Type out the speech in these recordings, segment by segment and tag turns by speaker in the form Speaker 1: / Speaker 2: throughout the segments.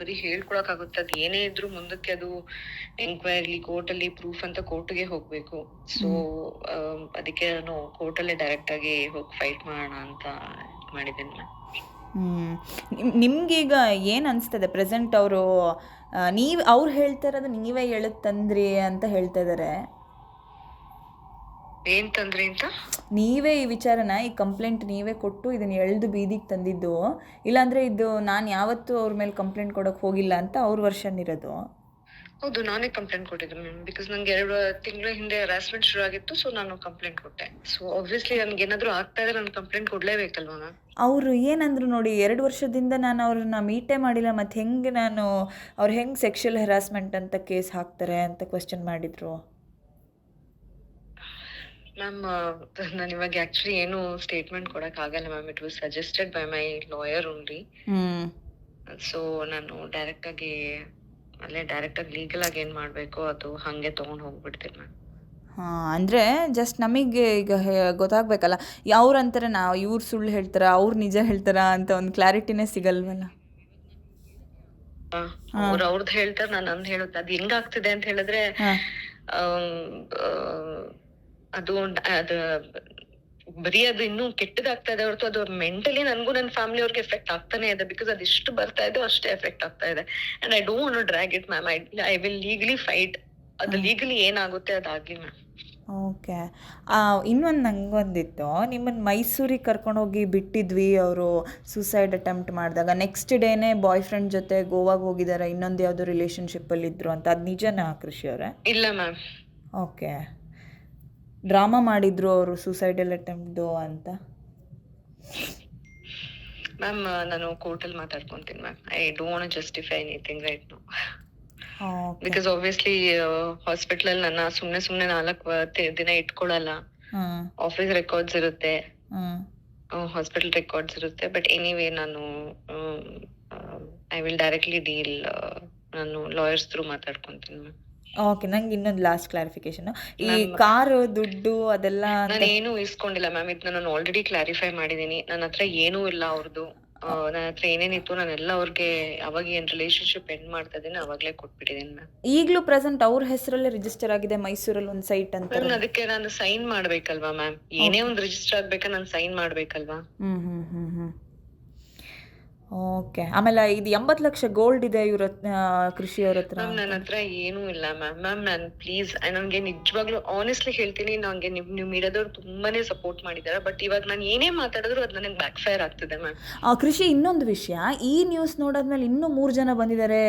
Speaker 1: ಬರೀ ಹೇಳ್ಕೊಳಕ್ಕಾಗುತ್ತೆ ಅದ್ ಏನೇ ಇದ್ರು ಮುಂದಕ್ಕೆ ಅದು ಎಂಕ್ವೈರಿ ಕೋರ್ಟ್ ಅಲ್ಲಿ ಪ್ರೂಫ್ ಅಂತ ಕೋರ್ಟ್ಗೆ ಹೋಗ್ಬೇಕು. ಸೊ ಅದಕ್ಕೆ ನಾನು ಕೋರ್ಟ್ ಅಲ್ಲೇ ಡೈರೆಕ್ಟ್ ಆಗಿ ಹೋಗಿ ಫೈಟ್ ಮಾಡೋಣ ಅಂತ ಮಾಡಿದ್ದೀನಿ ನಾನು
Speaker 2: ಹ್ಮ್. ನಿಮ್ ನಿಮ್ಗೀಗ ಏನು ಅನ್ಸ್ತದೆ? ಪ್ರೆಸೆಂಟ್ ಅವರು ನೀವು ಅವ್ರು ಹೇಳ್ತಾ ಇರೋದು ನೀವೇ ಹೇಳುತ್ತಂದ್ರಿ ತಂದ್ರಿ ಅಂತ ಹೇಳ್ತಾ ಇದ್ದಾರೆ
Speaker 1: ಏನ್ ತಂದ್ರಿ ಅಂತ
Speaker 2: ನೀವೇ ಈ ವಿಚಾರನ ಈ ಕಂಪ್ಲೇಂಟ್ ನೀವೇ ಕೊಟ್ಟು ಇದನ್ನ ಎಳ್ದು ಬೀದಿಗೆ ತಂದಿದ್ದು ಇಲ್ಲಾಂದ್ರೆ ಇದು ನಾನು ಯಾವತ್ತೂ ಅವ್ರ ಮೇಲೆ ಕಂಪ್ಲೇಂಟ್ ಕೊಡೋಕೆ ಹೋಗಿಲ್ಲ ಅಂತ ಅವ್ರ ವರ್ಷನ್ ಇರೋದು.
Speaker 1: ಹೌದು ನಾನೇ ಕಂಪ್ಲೇಂಟ್ ಕೊಟ್ಟಿದ್ದೆ ಮ್ಯಾಮ್ ಬಿಕಾಸ್ ನಂಗೆ ಎರಡು ತಿಂಗಳ ಹಿಂದೆ ಹರಾಸ್ಮೆಂಟ್ ಶುರು ಆಗಿತ್ತು ಸೊ ನಾನು ಕಂಪ್ಲೇಂಟ್ ಕೊಟ್ಟೆ. ಸೊ ಆಬ್ವಿಯಸ್ಲಿ ನನ್ಗೆ ಏನಾದ್ರು ಆಗ್ತಾ ಇದ್ರೆ ನಾನು ಕಂಪ್ಲೇಂಟ್ ಕೊಡ್ಲೇಬೇಕಲ್ವಾ ಮ್ಯಾಮ್
Speaker 2: ಅವರು ಏನಂದ್ರು ನೋಡಿ ಎರಡು ವರ್ಷದಿಂದ ನಾನು ಅವ್ರನ್ನ ಮೀಟೇ ಮಾಡಿಲ್ಲ ಮತ್ತೆ ಹೆಂಗೆ ನಾನು ಅವ್ರು ಹೆಂಗೆ ಸೆಕ್ಷುಯಲ್ ಹೆರಾಸ್ಮೆಂಟ್ ಅಂತ ಕೇಸ್ ಹಾಕ್ತಾರೆ ಅಂತ ಕ್ವಶನ್ ಮಾಡಿದರು.
Speaker 1: ಮ್ಯಾಮ್ ನಾನು ಇವಾಗ ಆಕ್ಚುಲಿ ಏನು ಸ್ಟೇಟ್ಮೆಂಟ್ ಕೊಡಕ್ ಆಗಲ್ಲ ma'am it was suggested by my lawyer only so ನಾನು ಡೈರೆಕ್ಟ್ ಆಗಿ ಅಲ್ಲೇ ಡೈರೆಕ್ಟ್ ಆಗಿ ಲೀಗಲ್ ಆಗಿ ಏನ್ ಮಾಡ್ಬೇಕು ಅದು ಹಂಗೆ ತಗೊಂಡ್ ಹೋಗ್ಬಿಡ್ತೀನಿ ಮ್ಯಾಮ್
Speaker 2: ಹಾಂ ಅಂದರೆ ಜಸ್ಟ್ ನಮಗೆ ಈಗ ಗೊತ್ತಾಗಬೇಕಲ್ಲ. ಅವ್ರು ಅಂತಾರೆ ನಾವು ಇವ್ರು ಸುಳ್ಳು ಹೇಳ್ತಾರ ಅವ್ರು ನಿಜ ಹೇಳ್ತಾರ ಅಂತ ಒಂದು ಕ್ಲಾರಿಟಿನೇ ಸಿಗಲ್ವಲ್ಲ.
Speaker 1: ಅವ್ರು ಅವ್ರದ್ದು ಹೇಳ್ತಾರೆ ನಾನು ಅಂದ್ ಹೇಳುತ್ತೆ ಅದು ಹೆಂಗಾಗ್ತಿದೆ ಅಂತ ಹೇಳಿದ್ರೆ ಅದು ಅದ ಬರೀ ಅದು ಇನ್ನೂ ಕೆಟ್ಟದಾಗ್ತಾ ಇದೆ ಹೊರತು ಅದು ಮೆಂಟಲಿ ನನಗೂ ನನ್ನ ಫ್ಯಾಮಿಲಿ ಅವ್ರಿಗೆ ಎಫೆಕ್ಟ್ ಆಗ್ತಾನೆ ಇದೆ ಬಿಕಾಸ್ ಅದು ಎಷ್ಟು ಬರ್ತಾ ಇದೆ ಅಷ್ಟೇ ಎಫೆಕ್ಟ್ ಆಗ್ತಾ ಇದೆ. And I don't want drag it ma'am I I will legally fight ಅದು ಲೀಗಲಿ ಏನಾಗುತ್ತೆ ಅದಾಗ್ಲಿ ಮ್ಯಾಮ್
Speaker 2: ಓಕೆ. ಇನ್ನೊಂದು ನಂಗೊಂದಿತ್ತು. ನಿಮ್ಮನ್ನು ಮೈಸೂರಿಗೆ ಕರ್ಕೊಂಡೋಗಿ ಬಿಟ್ಟಿದ್ವಿ ಅವರು ಸೂಸೈಡ್ ಅಟೆಂಪ್ಟ್ ಮಾಡಿದಾಗ. ನೆಕ್ಸ್ಟ್ ಡೇನೇ ಬಾಯ್ ಫ್ರೆಂಡ್ ಜೊತೆ ಗೋವಾಗೆ ಹೋಗಿದ್ದಾರೆ ಇನ್ನೊಂದು ಯಾವುದೋ ರಿಲೇಷನ್ಶಿಪ್ಪಲ್ಲಿ ಇದ್ರು ಅಂತ. ಅದು ನಿಜನಾ ಕೃಷಿ ಅವರೇ?
Speaker 1: ಇಲ್ಲ ಮ್ಯಾಮ್
Speaker 2: ಓಕೆ. ಡ್ರಾಮಾ ಮಾಡಿದ್ರು ಅವರು ಸೂಸೈಡಲ್ ಅಟೆಂಪ್ಟು ಅಂತ?
Speaker 1: ಮ್ಯಾಮ್ ನಾನು ಕೋರ್ಟಲ್ಲಿ ಮಾತಾಡ್ಕೊಂತೀನಿ ma'am I don't justify anything right no because obviously hospital ಅಲ್ಲಿ ನನ್ನ ಸುಮ್ಮನೆ ಸುಮ್ಮನೆ ನಾಲ್ಕು ದಿನ ಇಟ್ಕೊಳಲ್ಲ. ಆಫೀಸ್ ರೆಕಾರ್ಡ್ಸ್ ಇರುತ್ತೆ. ಹಾಸ್ಪಿಟಲ್ ರೆಕಾರ್ಡ್ಸ್ ಇರುತ್ತೆ. ಬಟ್ ಎನಿವೇ ನಾನು ಐ ವಿಲ್ ಡೈರೆಕ್ಟ್ಲಿ ಡೀಲ್ ನಾನು ಲಾಯರ್ಸ್ ಥ್ರೂ ಮಾತಾಡ್ಕೊಂತೀನಿ ಮ್ಯಾಮ್
Speaker 2: ಓಕೆ ನಂಗೆ ಇನ್ನೊಂದು ಲಾಸ್ಟ್ ಕ್ಲಾರಿಫಿಕೇಶನ್ ಈ ಕಾರು ದುಡ್ಡು ಅದೆಲ್ಲ
Speaker 1: ನಾನು ಏನು ಇಸ್ಕೊಂಡಿಲ್ಲ ಮ್ಯಾಮ್ ಇದನ್ನ ನಾನು ಆಲ್ರೆಡಿ ಕ್ಲಾರಿಫೈ ಮಾಡಿದೀನಿ. ನನ್ನ ಹತ್ರ ಏನೂ ಇಲ್ಲ ಅವ್ರದ್ದು ನನ್ನ ಹತ್ರ ಏನೇನಿತ್ತು ನಾನೆಲ್ಲ ಅವ್ರಿಗೆ ಅವಾಗ ಏನ್ ರಿಲೇಶನ್ಶಿಪ್ ಎಂಡ್ ಮಾಡ್ತಾ ಇದ್ದೀನಿ ಅವಾಗ್ಲೇ ಕೊಟ್ಬಿಟ್ಟಿದೀನಿ ಮ್ಯಾಮ್
Speaker 2: ಈಗಲೂ ಪ್ರೆಸೆಂಟ್ ಅವ್ರ ಹೆಸರಲ್ಲೇ ರಿಜಿಸ್ಟರ್ ಆಗಿದೆ ಮೈಸೂರಲ್ಲಿ ಒಂದು ಸೈಟ್ ಅಂತ.
Speaker 1: ಮ್ಯಾಮ್ ಅದಕ್ಕೆ ನಾನು ಸೈನ್ ಮಾಡ್ಬೇಕಲ್ವಾ ಮ್ಯಾಮ್ ಏನೇ ಒಂದು ರಿಜಿಸ್ಟರ್ ಆಗ್ಬೇಕಾ ನಾನು ಸೈನ್ ಮಾಡ್ಬೇಕಲ್ವಾ?
Speaker 2: ಹ್ಮ್ ಹ್ಞೂ ಹ್ಞೂ ಓಕೆ ಆಮೇಲೆ ಇದು ಎಂಬತ್ತು ಲಕ್ಷ ಗೋಲ್ಡ್ ಇದೆ ಇವ್ರ ಕೃಷಿ ಅವ್ರ ಹತ್ರ
Speaker 1: ಮ್ಯಾಮ್ ನನ್ನ ಹತ್ರ ಏನೂ ಇಲ್ಲ ಮ್ಯಾಮ್ ಮ್ಯಾಮ್ ನಾನು ಪ್ಲೀಸ್ ನನಗೆ ನಿಜವಾಗ್ಲೂ ಆನೆಸ್ಟ್ಲಿ ಹೇಳ್ತೀನಿ ನನಗೆ ನಿಮ್ ನೀವು ಮೀಡಿಯಾದವ್ರು ತುಂಬಾನೇ ಸಪೋರ್ಟ್ ಮಾಡಿದ್ದಾರೆ ಬಟ್ ಇವಾಗ ನಾನು ಏನೇ ಮಾತಾಡಿದ್ರು ಅದು ನನಗೆ ಬ್ಯಾಕ್ ಫೈರ್ ಆಗ್ತಿದೆ ಮ್ಯಾಮ್
Speaker 2: ಆ, ಕೃಷಿ ಇನ್ನೊಂದು ವಿಷಯ. ಈ ನ್ಯೂಸ್ ನೋಡಾದ್ಮೇಲೆ ಇನ್ನೂ ಮೂರು ಜನ ಬಂದಿದ್ದಾರೆ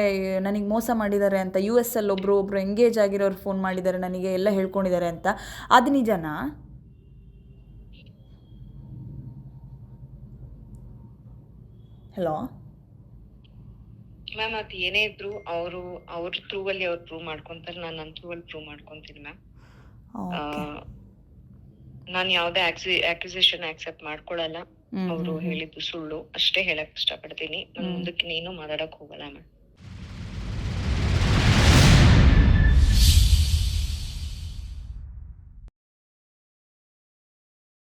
Speaker 2: ನನಗೆ ಮೋಸ ಮಾಡಿದ್ದಾರೆ ಅಂತ ಯು ಎಸ್ ಅಲ್ಲಿ ಒಬ್ರು ಒಬ್ರು ಎಂಗೇಜ್ ಆಗಿರೋರು ಫೋನ್ ಮಾಡಿದ್ದಾರೆ ನನಗೆ ಎಲ್ಲ ಹೇಳ್ಕೊಂಡಿದ್ದಾರೆ ಅಂತ. ಅದು ನಿಜನಾ? ಹಲೋ
Speaker 1: ಮ್ಯಾಮ್ ಅದು ಏನೇ ಇದ್ರು ಅವರು ಅವ್ರ ಥ್ರೂ ಅಲ್ಲಿ ಅವ್ರು ಪ್ರೂವ್ ಮಾಡ್ಕೊಂತಾರೆ ನಾನು ನನ್ನ ಥ್ರೂ ಅಲ್ಲಿ ಪ್ರೂವ್ ಮಾಡ್ಕೊಂತೀನಿ ಮ್ಯಾಮ್
Speaker 2: ನಾನು
Speaker 1: ನಾನು ಆಕ್ಸಿ ಅಕ್ಯುಸೇಷನ್ ಆಕ್ಸೆಪ್ಟ್ ಮಾಡ್ಕೊಳಲ್ಲ. ಅವರು ಹೇಳಿದ್ದು ಸುಳ್ಳು ಅಷ್ಟೇ ಹೇಳಕ್ ಇಷ್ಟಪಡ್ತೀನಿ. ನಾನು ಮುಂದಕ್ಕೆ ನೀನು ಮಾತಾಡಕ್ ಹೋಗಲ್ಲ ಮ್ಯಾಮ್